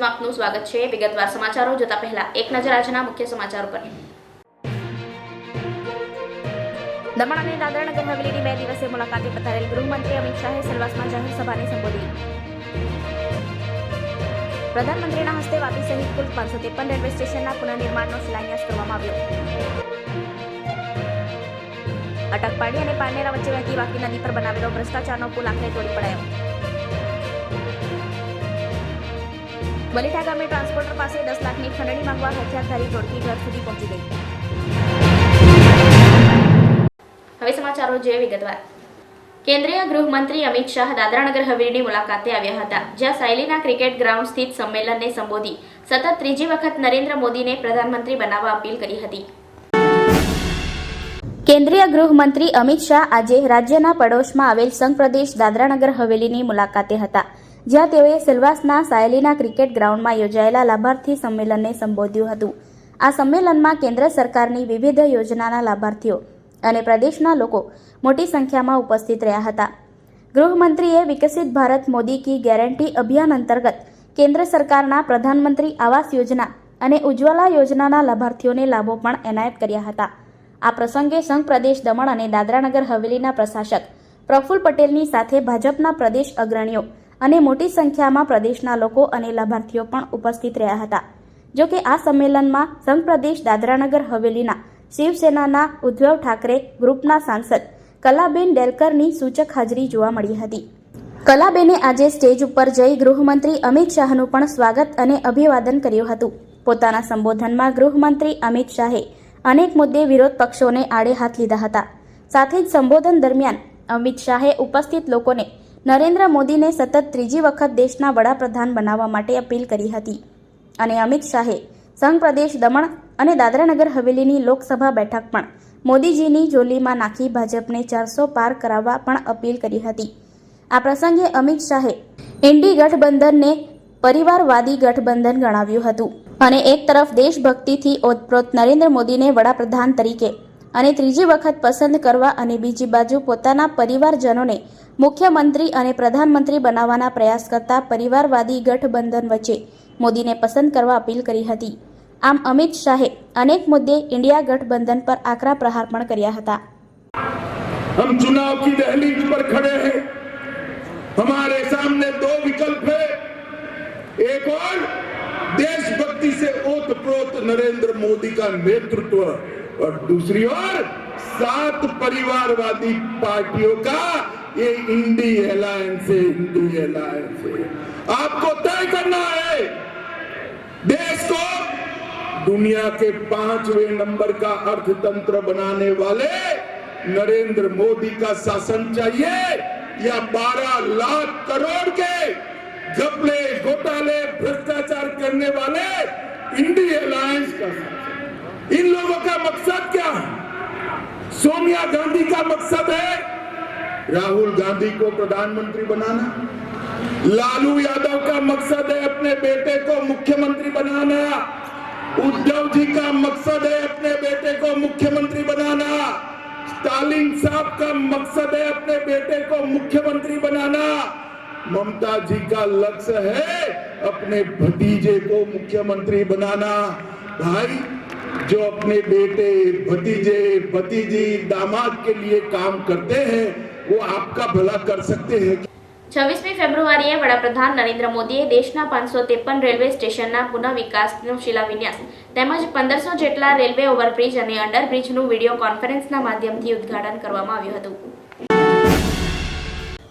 ન્યૂઝમાં આપનું સ્વાગત છે. વિગતવાર સમાચારો જોતા પહેલા એક નજર આજના મુખ્ય સમાચારો પર. દમણ અને દાદરાનગર હવેલીની બે દિવસીય મુલાકાતે પધારેલ ગૃહમંત્રી અમિત શાહે સેલવાસમાં જાહેર સભાને સંબોધી. પ્રધાનમંત્રીના હસ્તે વાપી સહિત કુલ પાંચસો ત્રેપન રેલવે સ્ટેશનના પુનઃનિર્માણનો શિલાન્યાસ કરવામાં આવ્યો. અટકપાડી અને પારનેરા વચ્ચે વહેતી વાકી નદી પર બનાવેલો ભ્રષ્ટાચારનો પુલ આખરે તોડી પડાયો. બલીઠા ગામે ટ્રાન્સપોર્ટર પાસે દસ લાખની ખંડણી માંગવા હથિયારધારી ટોળકી ઘર સુધી પહોંચી ગઈ. હવે સમાચારો જે વિગતવાર. કેન્દ્રીય ગૃહમંત્રી અમિત શાહ દાદરાનગર હવેલીની મુલાકાતે આવ્યા હતા જ્યાં સાયલીના ક્રિકેટ ગ્રાઉન્ડ સ્થિત સંમેલનને સંબોધી સતત ત્રીજી વખત નરેન્દ્ર મોદીને પ્રધાનમંત્રી બનાવવા અપીલ કરી હતી. કેન્દ્રીય ગૃહમંત્રી અમિત શાહ આજે રાજ્યના પડોશમાં આવેલ સંઘ પ્રદેશ દાદરાનગર હવેલીની મુલાકાતે હતા જ્યાં તેઓએ સિલવાસના સાયલીના ક્રિકેટ ગ્રાઉન્ડમાં યોજાયેલા લાભાર્થી સંમેલનને સંબોધ્યું હતું. આ સંમેલનમાં કેન્દ્ર સરકારની વિવિધ યોજનાના લાભાર્થીઓ અને પ્રદેશના લોકો મોટી સંખ્યામાં ઉપસ્થિત રહ્યા હતા. ગૃહમંત્રીએ વિકસિત ભારત મોદી કી ગેરંટી અભિયાન અંતર્ગત કેન્દ્ર સરકારના પ્રધાનમંત્રી આવાસ યોજના અને ઉજ્જવલા યોજનાના લાભાર્થીઓને લાભો પણ એનાયત કર્યા હતા. આ પ્રસંગે સંઘ પ્રદેશ દમણ અને દાદરાનગર હવેલીના પ્રશાસક પ્રફુલ પટેલની સાથે ભાજપના પ્રદેશ અગ્રણીઓ અને મોટી સંખ્યામાં પ્રદેશના લોકો અને લાભાર્થીઓ પણ ઉપસ્થિત રહ્યા હતા. જો કે આ સંમેલનમાં સંઘ પ્રદેશ દાદરાનગર હવેલીના શિવસેનાના ઉદ્ધવ ઠાકરે ગ્રુપના સાંસદ કલાબેન ડેલકરની સૂચક હાજરી જોવા મળી હતી. કલાબેને આજે સ્ટેજ ઉપર જઈ ગૃહમંત્રી અમિત શાહનું પણ સ્વાગત અને અભિવાદન કર્યું હતું. પોતાના સંબોધનમાં ગૃહમંત્રી અમિત શાહે અનેક મુદ્દે વિરોધ પક્ષોને આડે હાથ લીધા હતા. સાથે જ સંબોધન દરમિયાન અમિત શાહે ઉપસ્થિત લોકોને નરેન્દ્ર મોદીને સતત ત્રીજી વખત દેશના વડાપ્રધાન બનાવવા માટે અપીલ કરી હતી. અને અમિત શાહે સંઘ પ્રદેશ દમણ અને દાદરાનગર હવેલીની લોકસભા બેઠક પણ મોદીજીની જોલીમાં નાખી ભાજપને ચારસો પાર કરાવવા પણ અપીલ કરી હતી. આ પ્રસંગે અમિત શાહે ઇન્ડી ગઠબંધનને પરિવારવાદી ગઠબંધન ગણાવ્યું હતું. અને એક તરફ દેશભક્તિથી ઓતપ્રોત નરેન્દ્ર મોદીને વડાપ્રધાન તરીકે અને ત્રીજી વખત પસંદ કરવા અને બીજી બાજુ પોતાના પરિવારજનોને મુખ્યમંત્રી અને પ્રધાનમંત્રી બનાવવાના પ્રયાસ કરતા પરિવારવાદી ગઠબંધન વચ્ચે મોદીને પસંદ કરવા અપીલ કરી હતી આમ અમિત શાહે અનેક મુદ્દે ઇન્ડિયા ગઠબંધન પર આકરા પ્રહાર પણ કર્યા હતા हम चुनाव की दहलीज पर खड़े हैं हमारे सामने दो विकल्प है एक और देशभक्ति से ओतप्रोत नरेंद्र मोदी का नेतृत्व और दूसरी ओर सात परिवारवादी पार्टियों का ये इंडी अलायंस है हिंदू अलायंस है। आपको तय करना है, देश को दुनिया के पाँचवें नंबर का अर्थतंत्र बनाने वाले नरेंद्र मोदी का शासन चाहिए या 12 लाख करोड़ के घपले घोटाले, भ्रष्टाचार करने वाले इंडी अलायंस का शासन। इन लोगों का मकसद क्या? है सोनिया गांधी का मकसद है राहुल गांधी को प्रधानमंत्री बनाना। लालू यादव का मकसद है अपने बेटे को मुख्यमंत्री बनाना। उद्धव जी का मकसद है अपने बेटे को मुख्यमंत्री बनाना। स्टालिन साहब का मकसद है अपने बेटे को मुख्यमंत्री बनाना। ममता जी का लक्ष्य है अपने भतीजे को मुख्यमंत्री बनाना। भाई जो अपने बेटे भतीजे भतीजी दामाद के लिए काम करते हैं वो आपका भला कर सकते हैं છવ્વીસમી ફેબ્રુઆરીએ વડાપ્રધાન નરેન્દ્ર મોદીએ દેશના પાંચસો ત્રેપન રેલવે સ્ટેશનના પુનઃ વિકાસનો શિલાન્યાસ તેમજ પંદરસો જેટલા રેલવે ઓવરબ્રિજ અને અંડરબ્રિજનું વિડીયો કોન્ફરન્સના માધ્યમથી ઉદ્ઘાટન કરવામાં આવ્યું હતું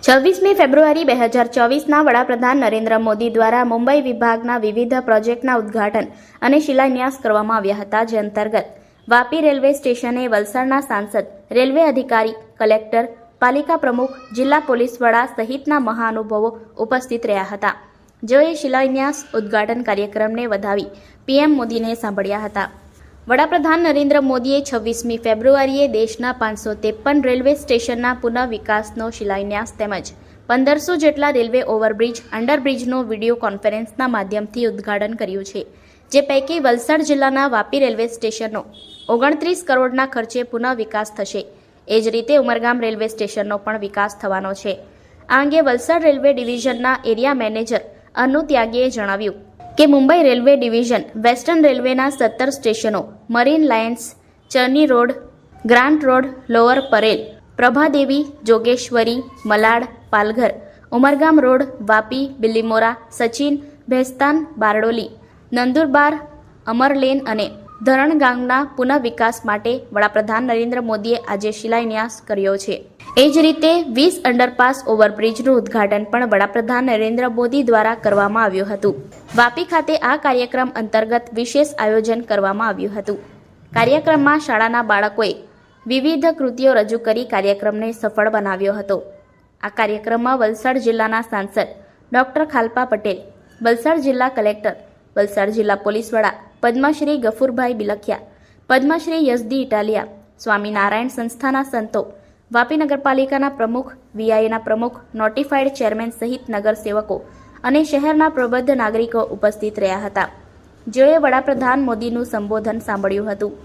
છવ્વીસમી ફેબ્રુઆરી બે હજાર ચોવીસના વડાપ્રધાન નરેન્દ્ર મોદી દ્વારા મુંબઈ વિભાગના વિવિધ પ્રોજેક્ટના ઉદ્ઘાટન અને શિલાન્યાસ કરવામાં આવ્યા હતા, જે અંતર્ગત વાપી રેલવે સ્ટેશને વલસાડના સાંસદ, રેલવે અધિકારી, કલેક્ટર, પાલિકા પ્રમુખ, જિલ્લા પોલીસ વડા સહિતના મહાનુભવો ઉપસ્થિત રહ્યા હતા. જેઓએ શિલાન્યાસ, ઉદ્ઘાટન કાર્યક્રમને વધાવી પીએમ મોદીને સાંભળ્યા હતા. વડાપ્રધાન નરેન્દ્ર મોદીએ છવ્વીસમી ફેબ્રુઆરીએ દેશના પાંચસો ત્રેપન રેલવે સ્ટેશનના પુનઃ વિકાસનો શિલાન્યાસ તેમજ પંદરસો જેટલા રેલવે ઓવરબ્રિજ, અંડરબ્રિજનો વીડિયો કોન્ફરન્સના માધ્યમથી ઉદ્ઘાટન કર્યું છે, જે પૈકી વલસાડ જિલ્લાના વાપી રેલવે સ્ટેશનનો ઓગણત્રીસ કરોડના ખર્ચે પુનઃ વિકાસ થશે. એ જ રીતે ઉમરગામ રેલવે સ્ટેશનનો પણ વિકાસ થવાનો છે. આ અંગે વલસાડ રેલવે ડિવિઝનના એરિયા મેનેજર અનુ ત્યાગીએ જણાવ્યું. કે મુંબઈ રેલવે ડિવિઝન, વેસ્ટર્ન રેલવેના સત્તર સ્ટેશનો, Marine Lines Charni Road, Grant Road, Lower Parel, Prabhadevi, Jogeshwari, Malad, Palghar, Umargam Road, Vapi Bilimora Sachin, Bhestan, Bardoli, Nandurbar Amalner અને ધરણગામના પુનઃ વિકાસ માટે વડાપ્રધાન નરેન્દ્ર મોદીએ આજે શિલાન્યાસ કર્યો છે. એ જ રીતે વીસ અંડરપાસ ઓવરબ્રિજનું ઉદ્ઘાટન પણ વડાપ્રધાન નરેન્દ્ર મોદી દ્વારા કરવામાં આવ્યું હતું. વાપી ખાતે આ કાર્યક્રમ અંતર્ગત વિશેષ આયોજન કરવામાં આવ્યું હતું. કાર્યક્રમમાં શાળાના બાળકોએ વિવિધ કૃતિઓ રજૂ કરી કાર્યક્રમને સફળ બનાવ્યો હતો. આ કાર્યક્રમમાં વલસાડ જિલ્લાના સાંસદ ડોક્ટર ખાલપા પટેલ, વલસાડ જિલ્લા કલેક્ટર, વલસાડ જિલ્લા પોલીસ વડા પદ્મશ્રી ગફુરભાઈ બિલખિયા પદ્મશ્રી યઝદી ઇટાલિયા સ્વામિનારાયણ સંસ્થાના સંતો વાપી નગરપાલિકાના પ્રમુખ વીઆઈના પ્રમુખ નોટિફાઈડ ચેરમેન સહિત નગરસેવકો અને શહેરના પ્રબુદ્ધ નાગરિકો ઉપસ્થિત રહ્યા હતા જેઓએ વડાપ્રધાન મોદીનું સંબોધન સાંભળ્યું હતું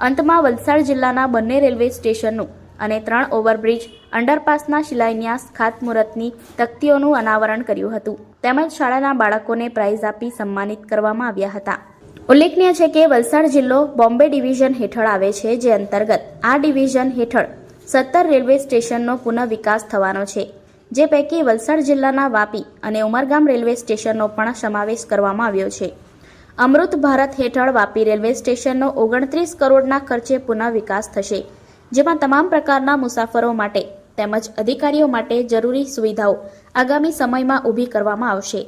અંતમાં વલસાડ જિલ્લાના બંને રેલવે સ્ટેશનનું અને ત્રણ ઓવરબ્રિજ, અંડરપાસના શિલાન્યાસ, ખાતમુહૂર્તની તકતીઓનું અનાવરણ કર્યું હતું. તેમજ શાળાના બાળકોને પ્રાઇઝ આપી સન્માનિત કરવામાં આવ્યા હતા. ઉલ્લેખનીય છે કે વલસાડ જિલ્લો બોમ્બે ડિવિઝન હેઠળ આવે છે, જે અંતર્ગત આ ડિવિઝન હેઠળ સત્તર રેલવે સ્ટેશનનો પુનઃવિકાસ થવાનો છે, જે પૈકી વલસાડ જિલ્લાના વાપી અને ઉમરગામ રેલવે સ્ટેશનનો પણ સમાવેશ કરવામાં આવ્યો છે. અમૃત ભારત હેઠળ વાપી રેલવે સ્ટેશનનો ઓગણત્રીસ કરોડના ખર્ચે પુનઃ વિકાસ થશે, જેમાં તમામ પ્રકારના મુસાફરો માટે તેમજ અધિકારીઓ માટે જરૂરી સુવિધાઓ આગામી સમયમાં ઊભી કરવામાં આવશે,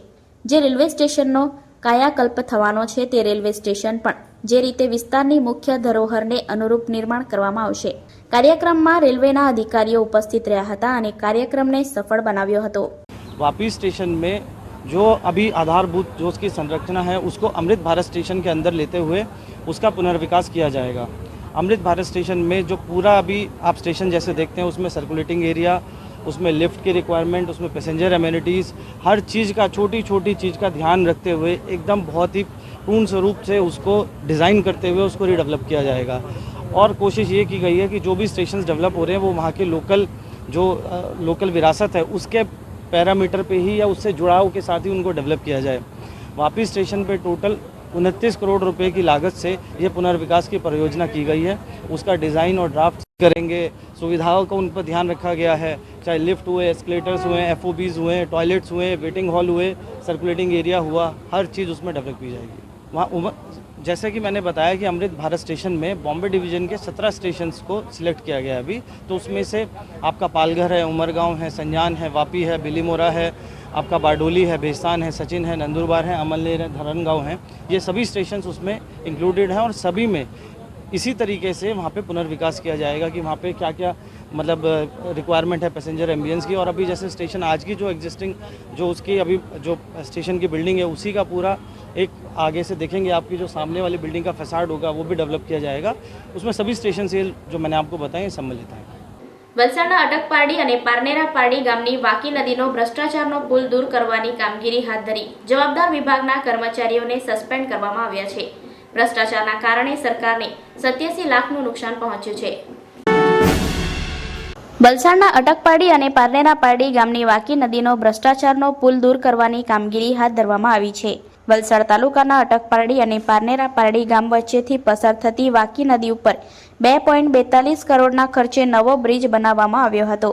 જે રેલવે સ્ટેશનનો કાયાકલ્પ થવાનો છે તે રેલવે સ્ટેશન પણ જે રીતે વિસ્તારની મુખ્ય ધરોહરને અનુરૂપ નિર્માણ કરવામાં આવશે કાર્યક્રમમાં રેલવેના અધિકારીઓ ઉપસ્થિત રહ્યા હતા અને કાર્યક્રમને સફળ બનાવ્યો હતો वापी स्टेशन में जो अभी आधारभूत जो उसकी संरचना है उसको अमृत भारत स्टेशन के अंदर लेते हुए उसका पुनर्विकास किया जाएगा अमृत भारत स्टेशन में जो पूरा अभी आप स्टेशन जैसे देखते हैं उसमें सर्कुलेटिंग एरिया उसमें लिफ्ट की रिक्वायरमेंट उसमें पैसेंजर अम्यूनिटीज़ हर चीज़ का छोटी छोटी चीज़ का ध्यान रखते हुए, एकदम बहुत ही पूर्ण स्वरूप से उसको डिज़ाइन करते हुए उसको रिडेवलप किया जाएगा। और कोशिश ये की गई है कि जो भी स्टेशन डेवलप हो रहे हैं, वो वहाँ के लोकल जो लोकल विरासत है, उसके पैरामीटर पे ही या उससे जुड़ाव के साथ ही उनको डेवलप किया जाए। वापी स्टेशन पे टोटल उनतीस करोड़ रुपए की लागत से ये पुनर्विकास की परियोजना की गई है। उसका डिज़ाइन और ड्राफ्ट करेंगे। सुविधाओं का उन पर ध्यान रखा गया है। चाहे लिफ्ट हुए एस्केलेटर्स हुए एफ़ हुए टॉयलेट्स हुए वेटिंग हॉल हुए सर्कुलेटिंग एरिया हुआ, हर चीज़ उसमें डेवलप की जाएगी। वहाँ उम- जैसे कि मैंने बताया कि अमृत भारत स्टेशन में बॉम्बे डिवीज़न के 17 स्टेशन को सिलेक्ट किया गया अभी। तो उसमें से आपका पालघर है, उमरगांव है, संजान है, वापी है, बिलीमोरा है, आपका बारडोली है बेस्तान है, सचिन है, नंदुरबार है, अमलनेर है, धरनगांव है। ये सभी स्टेशन उसमें इंक्लूडेड हैं और सभी में इसी तरीके से वहाँ पे पुनर्विकास किया जाएगा कि वहाँ पे क्या क्या मतलब रिक्वायरमेंट है पैसेंजर एम्बियंस की और अभी जैसे स्टेशन आज की जो एग्जिस्टिंग जो उसकी अभी जो स्टेशन की बिल्डिंग है उसी का पूरा एक आगे से देखेंगे आपकी जो सामने वाली बिल्डिंग का फसाड होगा वो भी डेवलप किया जाएगा उसमें सभी स्टेशन से जो मैंने आपको बताए ये सम्मिलित हैं વલસાડના અટકપારડી અને પારનેરા પારડી ગામની વાકી નદીનો ભ્રષ્ટાચારનો પુલ દૂર કરવાની કામગીરી હાથ ધરી જવાબદાર વિભાગના કર્મચારીઓને સસ્પેન્ડ કરવામાં આવ્યા છે ભ્રષ્ટાચારના કારણે સરકારને સત્યાસી લાખનું નુકસાન પહોંચ્યું છે. વલસાડના અટકપાડી અને પારનેરા પારડી ગામની વાકી નદીનો ભ્રષ્ટાચારનો પુલ દૂર કરવાની કામગીરી હાથ ધરવામાં આવી છે. વલસાડ તાલુકાના અટકપારડી અને પારનેરા પારડી ગામ વચ્ચેથી પસાર થતી વાકી નદી ઉપર બે પોઈન્ટ બેતાલીસ કરોડના ખર્ચે નવો બ્રિજ બનાવવામાં આવ્યો હતો.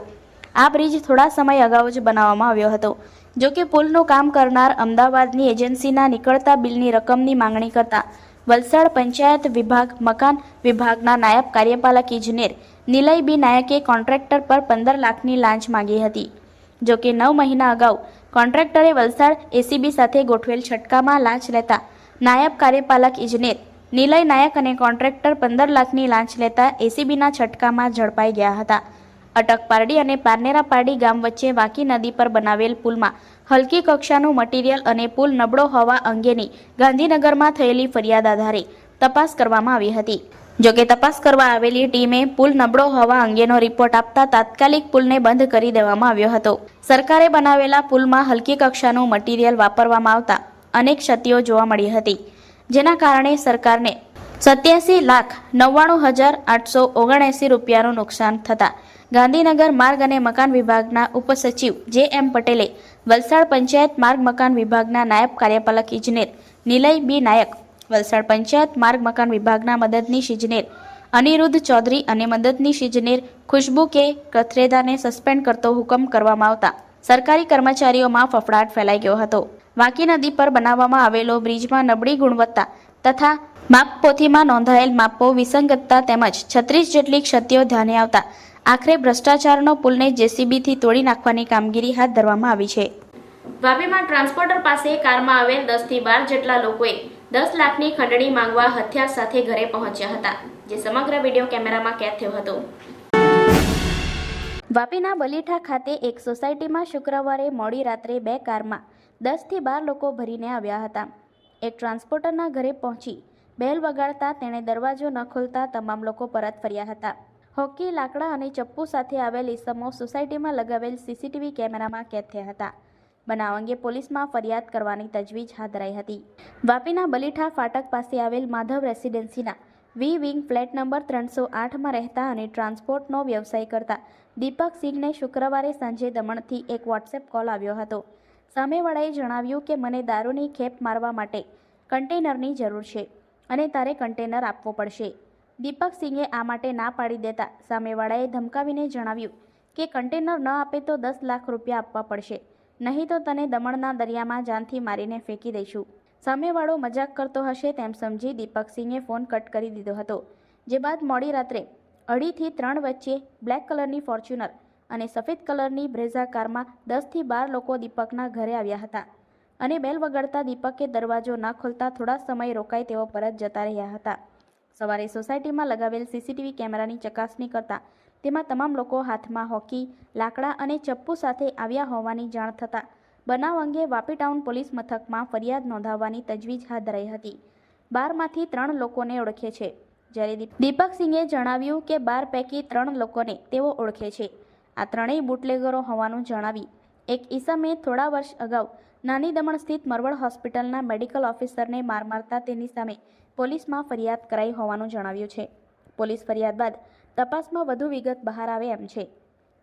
આ બ્રિજ થોડા સમય અગાઉ જ બનાવવામાં આવ્યો હતો. જો કે પુલનું કામ કરનાર અમદાવાદની એજન્સીના નીકળતા બિલની રકમની માંગણી કરતા વલસાડ પંચાયત વિભાગ મકાન વિભાગના નાયબ કાર્યપાલક ઇજનેર નિલય બી નાયકે કોન્ટ્રાક્ટર પર પંદર લાખની લાંચ માંગી હતી. જો કે નવ મહિના અગાઉ કોન્ટ્રાક્ટરે વલસાડ એસીબી સાથે ગોઠવેલ છટકામાં લાંચ લેતા નાયબ કાર્યપાલક ઇજનેર નિલય નાયક અને કોન્ટ્રાક્ટર પંદર લાખની લાંચ લેતા એસીબીના છટકામાં ઝડપાઈ ગયા હતા. અટક પારડી અને પારનેરા પારડી ગામ વચ્ચે વાકી નદી પર બનાવેલ પુલમાં હલકી કક્ષાનું મટીરીયલ અને પુલ નબળો હોવા અંગેની ગાંધીનગરમાં થયેલી ફરિયાદ આધારે તપાસ કરવામાં આવી હતી. જોકે તપાસ કરવા આવેલી ટીમે પુલ નબળો હોવા અંગેનો રિપોર્ટ આપતા તાત્કાલિક પુલને બંધ કરી દેવામાં આવ્યો હતો. સરકારે બનાવેલા પુલમાં હલકી કક્ષાનું મટીરીયલ વાપરવામાં આવતા અનેક ક્ષતિઓ જોવા મળી હતી. જેના કારણે સરકારને સત્યાસી લાખ નવ્વાણું હજાર આઠસો ઓગણએંસી રૂપિયાનું નુકસાન થતાં ગાંધીનગર માર્ગ અને મકાન વિભાગના ઉપસચિવ જે એમ પટેલે વલસાડ પંચાયત માર્ગ મકાન વિભાગના નાયબ કાર્યપાલક ઇજનેર નિલય બી નાયક, વલસાડ પંચાયત માર્ગ મકાન વિભાગના મદદનીશ ઇજનેર અનિરુદ્ધ ચૌધરી અને મદદનીશ ઇજનેર ખુશ્બુ કે કથરેદાને સસ્પેન્ડ કરતો હુકમ કરવામાં આવતા સરકારી કર્મચારીઓમાં ફફડાટ ફેલાઈ ગયો હતો. વાંકી નદી પર બનાવવામાં આવેલો બ્રિજમાં નબળી ગુણવત્તા તથા માપપોથીમાં નોંધાયેલ માપો વિસંગતતા તેમજ છત્રીસ જેટલી ક્ષતિઓ ધ્યાને આવતા આખરે ભ્રષ્ટાચારનો પુલને જેસીબીથી તોડી નાખવાની કામગીરી હાથ ધરવામાં આવી છે. વાપીમાં ટ્રાન્સપોર્ટર પાસે કારમાં આવેલ દસથી બાર જેટલા લોકોએ દસ લાખની ખંડણી માંગવા હથિયાર સાથે ઘરે પહોંચ્યા હતા જે સમગ્ર વીડિયો કેમેરામાં કેદ થયો હતો. વાપીના બલીઠા ખાતે એક સોસાયટીમાં શુક્રવારે મોડી રાત્રે બે કારમાં દસથી બાર લોકો ભરીને આવ્યા હતા. એક ટ્રાન્સપોર્ટરના ઘરે પહોંચી બેલ વગાડતા તેણે દરવાજો ન ખોલતા તમામ લોકો પરત ફર્યા હતા. હોકી, લાકડા અને ચપ્પુ સાથે આવેલ સમો સોસાયટીમાં લગાવેલ સીસીટીવી કેમેરામાં કેદ થયા હતા. બનાવ અંગે પોલીસમાં ફરિયાદ કરવાની તજવીજ હાથ ધરાઈ હતી. વાપીના બલીઠા ફાટક પાસે આવેલ માધવ રેસિડેન્સીના વી વિંગ ફ્લેટ નંબર ત્રણસો આઠમાં રહેતા અને ટ્રાન્સપોર્ટનો વ્યવસાય કરતા દીપક સિંહને શુક્રવારે સાંજે દમણથી એક વોટ્સએપ કોલ આવ્યો હતો. સામેવાળાએ જણાવ્યું કે, મને દારૂની ખેપ મારવા માટે કન્ટેનરની જરૂર છે અને તારે કન્ટેનર આપવો પડશે. દીપક સિંહે આ માટે ના પાડી દેતા સામેવાળાએ ધમકાવીને જણાવ્યું કે કન્ટેનર ન આપે તો દસ લાખ રૂપિયા આપવા પડશે. નહીં તો તને દમણના દરિયામાં જાનથી મારીને ફેંકી દઈશું. સામેવાળો મજાક કરતો હશે તેમ સમજી દીપક સિંહે ફોન કટ કરી દીધો હતો. જે બાદ મોડી રાત્રે અઢીથી ત્રણ વચ્ચે બ્લેક કલરની ફોર્ચ્યુનર અને સફેદ કલરની બ્રેઝા કારમાં દસથી બાર લોકો દીપકના ઘરે આવ્યા હતા અને બેલ વગાડતા દીપકે દરવાજો ન ખોલતા થોડા સમય રોકાય તેઓ પરત જતા રહ્યા હતા. સવારે સોસાયટીમાં લગાવેલ સીસીટીવી કેમેરાની ચકાસણી કરતા તેમાં તમામ લોકો હાથમાં હોકી, લાકડા અને ચપ્પુ સાથે આવ્યા હોવાની જાણ થતાં બનાવ અંગે વાપી ટાઉન પોલીસ મથકમાં ફરિયાદ નોંધાવવાની તજવીજ હાથ ધરાઈ હતી. બારમાંથી ત્રણ લોકોને ઓળખે છે. જ્યારે દીપ- દીપક સિંહે જણાવ્યું કે બાર પૈકી ત્રણ લોકોને તેઓ ઓળખે છે. આ ત્રણેય બુટલેગરો હોવાનું જણાવી એક ઈસમે થોડા વર્ષ અગાઉ નાની દમણ સ્થિત મરવડ હોસ્પિટલના મેડિકલ ઓફિસરને માર મારતા તેની સામે પોલીસમાં ફરિયાદ કરાઈ હોવાનું જણાવ્યું છે. પોલીસ ફરિયાદ બાદ તપાસમાં વધુ વિગત બહાર આવે એમ છે.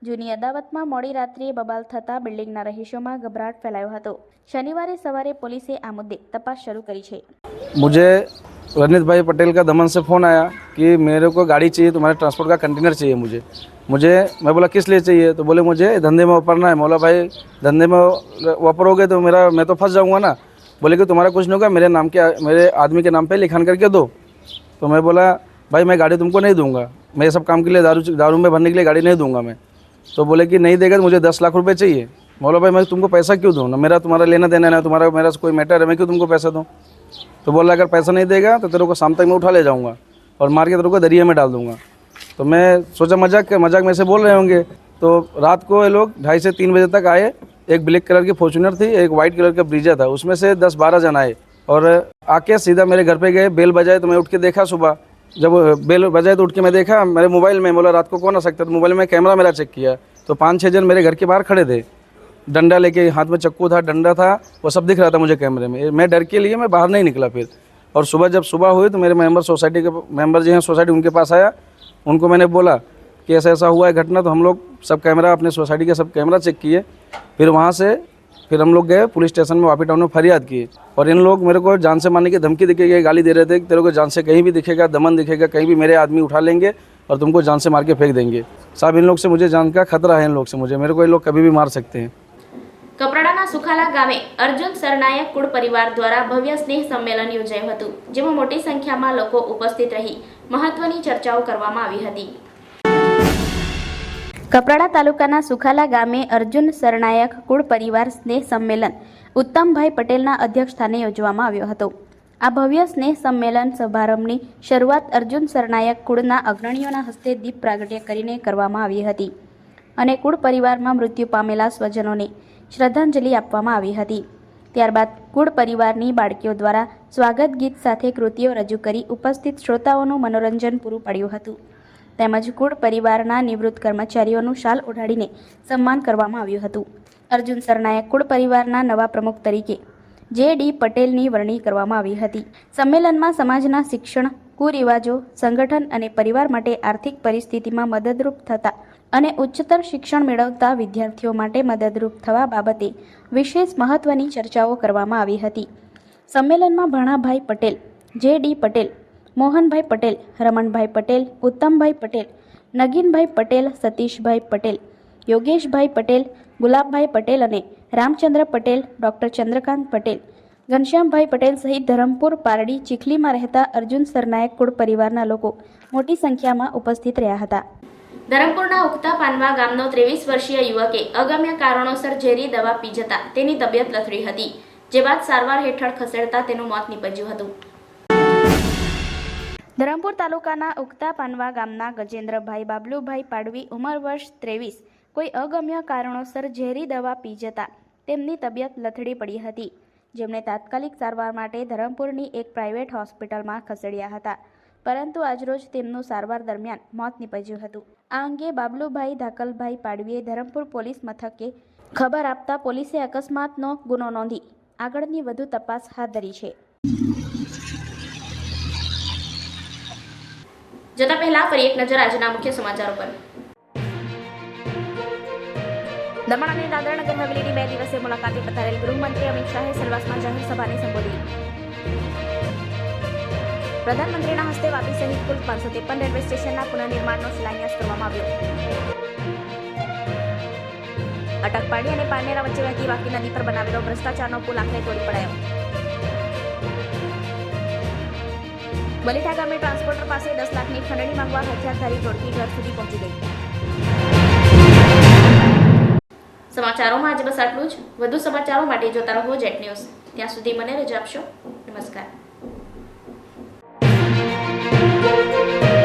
જૂની અદાવતમાં મોડી રાત્રિએ બબાલ થતાં બિલ્ડિંગના રહીશોમાં ગભરાટ ફેલાયો હતો. શનિવારે સવારે પોલીસે આ મુદ્દે તપાસ શરૂ કરી છે. मुझे रनित भाई पटेल का दमन से फ़ोन आया कि मेरे को गाड़ी चाहिए, तुम्हारे ट्रांसपोर्ट का कंटेनर चाहिए मुझे। मुझे, मैं बोला, किस लिए चाहिए? तो बोले, मुझे धंधे में वापरना है। मौला भाई, धंधे में वापरोगे तो मेरा, मैं तो फंस जाऊँगा ना। बोले कि, तुम्हारा कुछ नहीं होगा, मेरे नाम के, मेरे आदमी के नाम पे लिखान करके दो। तो मैं बोला, भाई, मैं गाड़ी तुमको नहीं दूँगा। मैं सब काम के लिए दारू दारू में भरने के लिए गाड़ी नहीं दूँगा मैं। तो बोले कि, नहीं देगा तो मुझे दस लाख रुपए चाहिए। मौला भाई, मैं तुमको पैसा क्यों दूँ? ना मेरा तुम्हारा लेना देना है तुम्हारा, मेरा कोई मैटर है, मैं क्यों तुमको पैसा दूँ? तो बोला, अगर पैसा नहीं देगा तो तेरे को शाम तक मैं उठा ले जाऊँगा और मार के तेरे को दरिया में डाल दूँगा। तो मैं सोचा मज़ाक मज़ाक में से बोल रहे होंगे। तो रात को ये लोग ढाई से तीन बजे तक आए। एक ब्लैक कलर की फॉर्चूनर थी, एक वाइट कलर का ब्रीजा था। उसमें से दस बारह जन आए और आके सीधा मेरे घर पे गए। बेल बजाए तो मैं उठ के देखा सुबह। जब बेल बजाए तो उठ के मैं देखा, मेरे मोबाइल में बोला, रात को कौन आ सकता तो मोबाइल में कैमरा मेरा चेक किया। तो पाँच छः जन मेरे घर के बाहर खड़े थे। डंडा लेके, हाथ में चक्कू था, डंडा था, वो सब दिख रहा था मुझे कैमरे में। मैं डर के लिए मैं बाहर नहीं निकला फिर। और सुबह जब सुबह हुई तो मेरे मेंबर सोसाइटी के, मेंबर जो हैं सोसाइटी उनके पास आया। उनको मैंने बोला कि ऐसा ऐसा हुआ है घटना तो हम लोग सब कैमरा, अपने सोसाइटी के सब कैमरा चेक किए। फिर वहाँ से, फिर हम लोग गए, पुलिस स्टेशन में, वापी टाउन में फरियाद किए और इन लोग मेरे को जान से मारने की धमकी दिखे गई गाली दे रहे थे कि तेरे को जान से कहीं भी दिखेगा, दमन दिखेगा, कहीं भी मेरे आदमी उठा लेंगे और तुमको जान से मार के फेंक देंगे। साहब, इन लोग से मुझे जान का खतरा है, इन लोग से मुझे। मेरे को ये लोग कभी भी मार सकते हैं। કપરાડાના સુખાલા ગામે અર્જુન સરનાયક કુળ પરિવાર દ્વારા ભવ્ય સ્નેહ સંમેલન યોજાયું હતું, જેમાં મોટી સંખ્યામાં લોકો ઉપસ્થિત રહી મહત્વની ચર્ચાઓ કરવામાં આવી હતી. કપરાડા તાલુકાના સુખાલા ગામે અર્જુન સરનાયક કુળ પરિવાર સ્નેહ સંમેલન ઉત્તમભાઈ પટેલના અધ્યક્ષસ્થાને યોજવામાં આવ્યો હતો. આ ભવ્ય સ્નેહ સંમેલન સમારંભની શરૂઆત અર્જુન સરનાયક કુળના અગ્રણીઓના હસ્તે દીપ પ્રાગટ્ય કરીને કરવામાં આવી હતી અને કુળ પરિવારમાં મૃત્યુ પામેલા સ્વજનોને શ્રદ્ધાંજલિ આપવામાં આવી હતી. ત્યારબાદ કુળ પરિવારની બાળકીઓ દ્વારા સ્વાગત ગીત સાથે કૃતિઓ રજૂ કરી ઉપસ્થિત શ્રોતાઓનું મનોરંજન પૂરું પાડ્યું હતું. તેમજ કુળ પરિવારના નિવૃત્ત કર્મચારીઓનું શાલ ઓઢાડીને સન્માન કરવામાં આવ્યું હતું. અર્જુન સરનાએ કુળ પરિવારના નવા પ્રમુખ તરીકે જે ડી પટેલની વરણી કરવામાં આવી હતી. સંમેલનમાં સમાજના શિક્ષણ, કુરિવાજો, સંગઠન અને પરિવાર માટે આર્થિક પરિસ્થિતિમાં મદદરૂપ થતા અને ઉચ્ચતર શિક્ષણ મેળવતા વિદ્યાર્થીઓ માટે મદદરૂપ થવા બાબતે વિશેષ મહત્વની ચર્ચાઓ કરવામાં આવી હતી. સંમેલનમાં ભણાભાઈ પટેલ, જે ડી પટેલ, મોહનભાઈ પટેલ, રમણભાઈ પટેલ, ઉત્તમભાઈ પટેલ, નગીનભાઈ પટેલ, સતીશભાઈ પટેલ, યોગેશભાઈ પટેલ, ગુલાબભાઈ પટેલ અને રામચંદ્ર પટેલ, ડૉક્ટર ચંદ્રકાંત પટેલ, ઘનશ્યામભાઈ પટેલ સહિત ધરમપુર, પારડી, ચીખલીમાં રહેતા અર્જુન સરનાયક કુળ પરિવારના લોકો મોટી સંખ્યામાં ઉપસ્થિત રહ્યા હતા. ધરમપુરના ઉગતા પાનવા ગામનો ત્રેવીસ વર્ષીય યુવકે અગમ્ય કારણોસર ઝેરી દવા પી જતા તેની તબિયત લથડી હતી, જે બાદ સારવાર હેઠળ ખસેડતા તેનું મોત નીપજ્યું હતું. ધરમપુર તાલુકાના ઉગતા પાનવા ગામના ગજેન્દ્રભાઈ બાબલુભાઈ પાડવી ઉંમર વર્ષ ત્રેવીસ, કોઈ અગમ્ય કારણોસર ઝેરી દવા પી જતા તેમની તબિયત લથડી પડી હતી. જેમણે તાત્કાલિક સારવાર માટે ધરમપુરની એક પ્રાઇવેટ હોસ્પિટલમાં ખસેડ્યા હતા. પરંતુ આજરોજ તેમનું સારવાર દરમિયાન મોત નીપજ્યું હતું. આ અંગે બાબલુભાઈ ધાકલભાઈ પાડવીએ ધરમપુર પોલીસ મથકે ખબર આપતા પોલીસે અકસ્માતનો ગુનો નોંધી આગળની વધુ તપાસ હાથ ધરી છે. જતા પહેલા ફરી એક નજર આજના મુખ્ય સમાચારો પર. દમણ અને દાદરાનગર હવેલીની બે દિવસીય મુલાકાતે પધારેલ ગૃહમંત્રી અમિત શાહે સેલવાસમાં જાહેર સભાને સંબોધી. પ્રધાનમંત્રીના હસ્તે વાપી સહિત કુલ પાંચસો ત્રેપન રેલવે સ્ટેશનના પુનઃનિર્માણનો શિલાન્યાસ કરવામાં આવ્યો. અટક પાડી અને પારનેરા વચ્ચે વહેતી વાકી નદી પર બનાવેલો ભ્રષ્ટાચારનો પુલ આખરે તોડી પડાયો. બલીઠા ગામે ટ્રાન્સપોર્ટર પાસે દસ લાખની ખંડણી માંગવા હથિયારધારી ટોળકી ઘર સુધી પહોંચી ગઈ. સમાચારોમાં આજે બસ આટલું જ. વધુ સમાચારો માટે જોતા રહો જેટ ન્યૂઝ. ત્યાં સુધી મને રજા આપશો. નમસ્કાર. thank you.